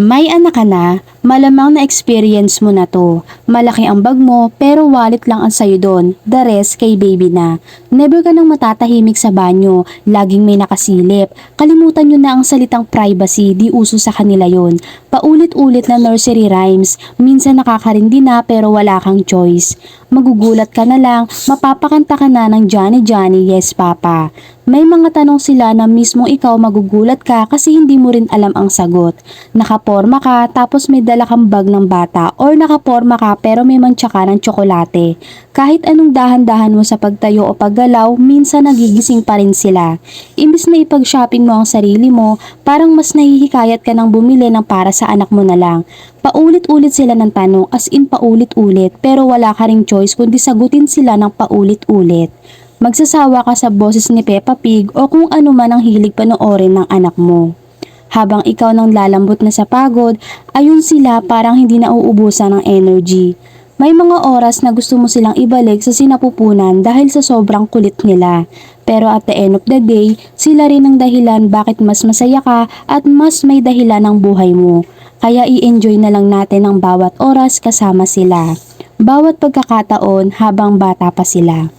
May anak ka na, malamang na experience mo na to. Malaki ang bag mo pero wallet lang ang sayo doon, the rest kay baby na. Never ka nang matatahimik sa banyo, laging may nakasilip. Kalimutan nyo na ang salitang privacy, di uso sa kanila yon. Paulit-ulit na nursery rhymes, minsan nakakarindi na pero wala kang choice. Magugulat ka na lang, mapapakanta ka na ng Johnny Johnny, yes papa. May mga tanong sila na mismo ikaw magugulat ka kasi hindi mo rin alam ang sagot. Nakaporma ka tapos may dala kang bag ng bata or nakaporma ka pero may mantsa ka ng tsokolate. Kahit anong dahan-dahan mo sa pagtayo o paggalaw, minsan nagigising pa rin sila. Imbis na ipag-shopping mo ang sarili mo, parang mas nahihikayat ka ng bumili ng para sa anak mo na lang. Paulit-ulit sila ng tanong as in paulit-ulit pero wala ka ring choice kundi sagutin sila ng paulit-ulit. Magsasawa ka sa boses ni Peppa Pig o kung ano man ang hilig panoorin ng anak mo. Habang ikaw nang lalambot na sa pagod, ayun sila parang hindi na uubusan ng energy. May mga oras na gusto mo silang ibalik sa sinapupunan dahil sa sobrang kulit nila. Pero at the end of the day, sila rin ang dahilan bakit mas masaya ka at mas may dahilan ang buhay mo. Kaya i-enjoy na lang natin ang bawat oras kasama sila. Bawat pagkakataon habang bata pa sila.